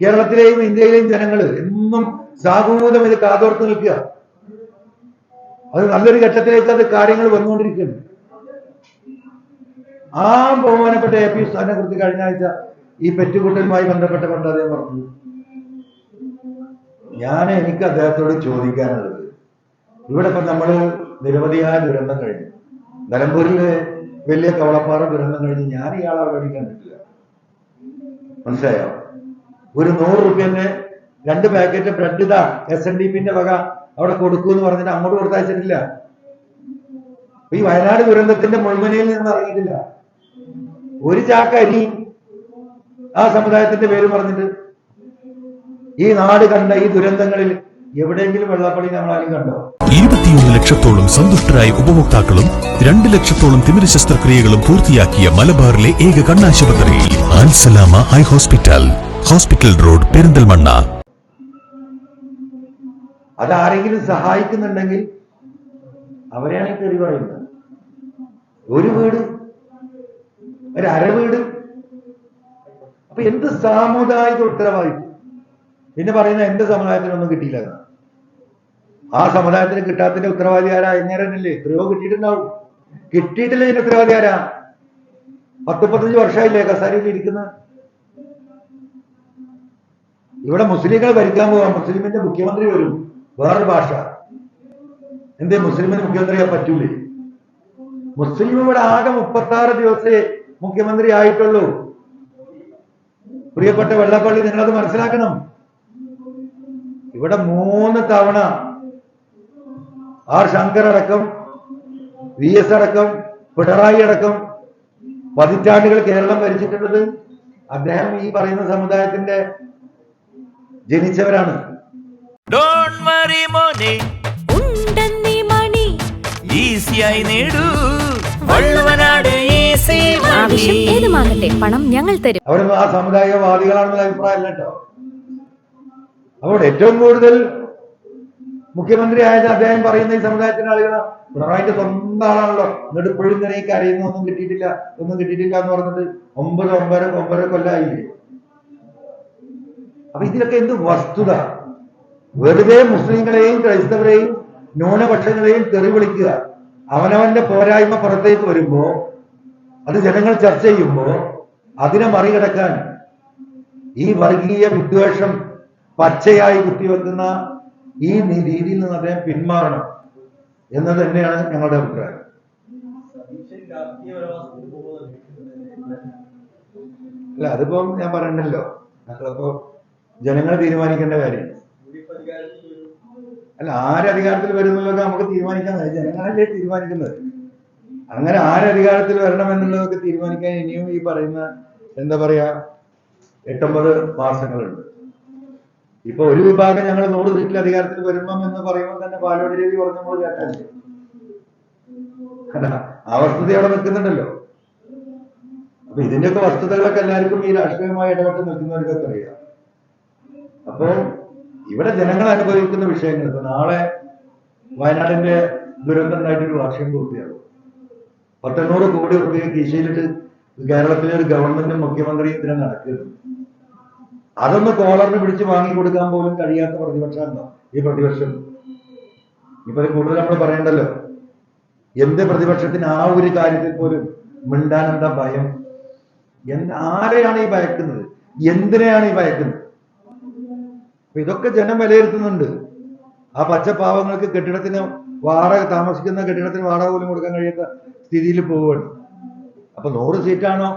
കേരളത്തിലെയും ഇന്ത്യയിലെയും ജനങ്ങൾ എന്നും സാഹൂതം ഇത് കാതോർത്ത് നിൽക്കുക. അത് നല്ലൊരു ഘട്ടത്തിലേക്ക് അത് കാര്യങ്ങൾ വന്നുകൊണ്ടിരിക്കുന്നു. ആ ബഹുമാനപ്പെട്ട എ പി സ്ഥാനെ കുറിച്ച് കഴിഞ്ഞ ആഴ്ച ഈ പെറ്റുകുട്ടലുമായി ബന്ധപ്പെട്ട കൊണ്ട് അദ്ദേഹം പറഞ്ഞു. ഞാൻ എനിക്ക് അദ്ദേഹത്തോട് ചോദിക്കാനുള്ളത്. ഇവിടെ ഇപ്പൊ നമ്മൾ നിരവധിയായ ദുരന്തം കഴിഞ്ഞു. നിലമ്പൂരിൽ വലിയ കവളപ്പാറ ദുരന്തം കഴിഞ്ഞ് ഞാൻ ഇയാളെ അവിടെ കണ്ടിട്ടില്ല മനസ്സിലായോ? ഒരു നൂറ് റുപ്യന്റെ രണ്ട് പാക്കറ്റ് ബ്രെഡ് ഇതാ എസ് എൻ ഡി പിന്റെ വക അവിടെ കൊടുക്കൂ എന്ന് പറഞ്ഞിട്ട് അങ്ങോട്ട് കൊടുത്തയച്ചിട്ടില്ല ഈ വയനാട് ദുരന്തത്തിന്റെ മുഴുവനയിൽ നിന്ന് അറിയിട്ടില്ല ഒരു ചാക്ക അരി ആ സമുദായത്തിന്റെ പേര് പറഞ്ഞിട്ട് ഈ നാട് കണ്ട ഈ ദുരന്തങ്ങളിൽ എവിടെയെങ്കിലും വെള്ളപ്പണി നമ്മൾ ആരും കണ്ടോ? ഇരുപത്തിയൊന്ന് ലക്ഷത്തോളം സന്തുഷ്ടരായ ഉപഭോക്താക്കളും രണ്ട് ലക്ഷത്തോളം തിമിര ശസ്ത്രക്രിയകളും പൂർത്തിയാക്കിയ മലബാറിലെ ഏക കണ്ണാശുപത്രി ആൻസലാമ eye hospital. Hospital road Perinthalmanna. അതാരെങ്കിലും സഹായിക്കുന്നുണ്ടെങ്കിൽ അവരെയാണ് കയറി പറയുന്നത്. ഒരു വീട് ഒരു അര വീട്. അപ്പൊ എന്ത് സാമുദായിക ഉത്തരവാദിത്വം? പിന്നെ പറയുന്ന എന്റെ സമുദായത്തിനൊന്നും കിട്ടിയില്ല. ആ സമുദായത്തിന് കിട്ടാത്തതിന്റെ ഉത്തരവാദി ആരാ? എങ്ങനെയല്ലേ എത്രയോ കിട്ടിയിട്ടുണ്ടാവും. കിട്ടിയിട്ടില്ല ഇതിന്റെ ഉത്തരവാദി ആരാ? പത്ത് പത്തഞ്ച് വർഷമായില്ലേ കസാരയിൽ ഇരിക്കുന്നത്? ഇവിടെ മുസ്ലിങ്ങൾ ഭരിക്കാൻ പോവാം മുസ്ലിമിന്റെ മുഖ്യമന്ത്രി വരും. വേറൊരു ഭാഷ. എന്തേ മുസ്ലിമിന് മുഖ്യമന്ത്രിയാ പറ്റൂലേ? മുസ്ലിം ഇവിടെ ആകെ മുപ്പത്തി ആറ് ദിവസേ മുഖ്യമന്ത്രി ആയിട്ടുള്ളൂ. പ്രിയപ്പെട്ട വെള്ളപ്പള്ളി നിങ്ങളത് മനസ്സിലാക്കണം. ഇവിടെ മൂന്ന് തവണ ആർ ശങ്കർ അടക്കം വി എസ് അടക്കം പിണറായി അടക്കം പതിറ്റാണ്ടുകൾ കേരളം ഭരിച്ചിട്ടുള്ളത് അദ്ദേഹം ഈ പറയുന്ന സമുദായത്തിന്റെ ജനിച്ചവരാണ്. ഡോണ്ട് വറി മോനെ. ഉണ്ടെന്നീ മണി. ഈസിയായി നേടൂ. വള്ളുവനാട് ഏതുമാകട്ടെ പണം ഞങ്ങൾ തരും. അവരൊന്നും ആ സമുദായവാദികളാണെന്നുള്ള അഭിപ്രായമല്ല കേട്ടോ. അപ്പോൾ ഏറ്റവും കൂടുതൽ മുഖ്യമന്ത്രി ആയത് അദ്ദേഹം പറയുന്ന ഈ സമുദായത്തിന്റെ ആളുകളാണ് പിണറായിന്റെ സ്വന്തം ആളാണല്ലോ. എന്നിട്ട് ഇപ്പോഴും ഇങ്ങനെ ഈ കരയുന്ന ഒന്നും കിട്ടിയിട്ടില്ല. ഒന്നും കിട്ടിയിട്ടില്ല എന്ന് പറഞ്ഞിട്ട് ഒമ്പത് ഒമ്പത് ഒമ്പത് കൊല്ലായില്ലേ? അപ്പൊ ഇതിലൊക്കെ എന്ത് വസ്തുത? വെറുതെ മുസ്ലിങ്ങളെയും ക്രൈസ്തവരെയും ന്യൂനപക്ഷങ്ങളെയും തെറി വിളിക്കുക. അവനവന്റെ പോരായ്മ പുറത്തേക്ക് വരുമ്പോ അത് ജനങ്ങൾ ചർച്ച ചെയ്യുമ്പോ അതിനെ മറികടക്കാൻ ഈ വർഗീയ വിദ്വേഷം പച്ചയായി കുത്തിവെക്കുന്ന ഈ രീതിയിൽ നിന്ന് അദ്ദേഹം പിന്മാറണം എന്ന് തന്നെയാണ് ഞങ്ങളുടെ അഭിപ്രായം. അല്ല അതിപ്പം ഞാൻ പറയണ്ടല്ലോ. ഞങ്ങളിപ്പോ ജനങ്ങൾ തീരുമാനിക്കേണ്ട കാര്യം. അല്ല ആര് അധികാരത്തിൽ വരുന്നുള്ളതൊക്കെ നമുക്ക് തീരുമാനിക്കാൻ. ജനങ്ങളല്ലേ തീരുമാനിക്കുന്നത്. അങ്ങനെ ആര് അധികാരത്തിൽ വരണം എന്നുള്ളതൊക്കെ തീരുമാനിക്കാൻ ഇനിയും ഈ പറയുന്ന എന്താ പറയാ എട്ടൊമ്പത് മാസങ്ങളുണ്ട്. ഇപ്പൊ ഒരു വിഭാഗം ഞങ്ങൾ നൂറ് സീറ്റിൽ അധികാരത്തിൽ വരുമ്പം എന്ന് പറയുമ്പോൾ തന്നെ പാലോട് രീതി കേട്ടല്ലേ കണ്ട ആ വസ്തുത അവിടെ നിൽക്കുന്നുണ്ടല്ലോ. അപ്പൊ ഇതിന്റെയൊക്കെ വസ്തുതകളൊക്കെ എല്ലാവർക്കും ഈ രാഷ്ട്രീയമായി ഇടപെട്ട് നിൽക്കുന്നവർക്കൊക്കെ അറിയാം. അപ്പോ ഇവിടെ ജനങ്ങൾ അനുഭവിക്കുന്ന വിഷയങ്ങൾ ഇപ്പൊ നാളെ വയനാടിന്റെ ദുരന്തം ഉണ്ടായിട്ടൊരു വർഷം പൂർത്തിയാകും. പത്തെണ്ണൂറ് കോടി രൂപ കീശയിലിട്ട് കേരളത്തിലെ ഒരു ഗവൺമെന്റും മുഖ്യമന്ത്രിയും ഇതിനെ നടക്കുന്നു അതൊന്ന് കോളറിന് പിടിച്ച് വാങ്ങിക്കൊടുക്കാൻ പോലും കഴിയാത്ത പ്രതിപക്ഷമാണോ ഈ പ്രതിപക്ഷം. ഇപ്പൊ കൂടുതൽ നമ്മൾ പറയണ്ടല്ലോ എന്ത് പ്രതിപക്ഷത്തിന് ആ ഒരു കാര്യത്തിൽ പോലും മിണ്ടാൻ എന്താ ഭയം? എന്ത് ആരെയാണ് ഈ ഭയക്കുന്നത്? എന്തിനെയാണ് ഈ ഭയക്കുന്നത്? അപ്പൊ ഇതൊക്കെ ജനം വിലയിരുത്തുന്നുണ്ട്. ആ പച്ചപ്പാവങ്ങൾക്ക് കെട്ടിടത്തിന് വാടക താമസിക്കുന്ന കെട്ടിടത്തിന് വാടക പോലും കൊടുക്കാൻ കഴിയാത്ത സ്ഥിതിയിൽ പോവുകയാണ്. അപ്പൊ നൂറ് സീറ്റാണോ?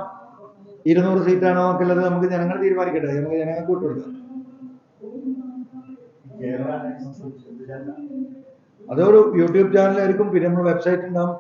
ഇരുന്നൂറ് സീറ്റാണോ ഒക്കെ ഉള്ളത് നമുക്ക് ജനങ്ങൾ തീരുമാനിക്കട്ടെ. നമുക്ക് ജനങ്ങൾക്ക് വിട്ടുകൊടുക്കാം അതൊരു യൂട്യൂബ് ചാനലായിരിക്കും പിന്നെ നമ്മൾ വെബ്സൈറ്റ് ഉണ്ടാവും.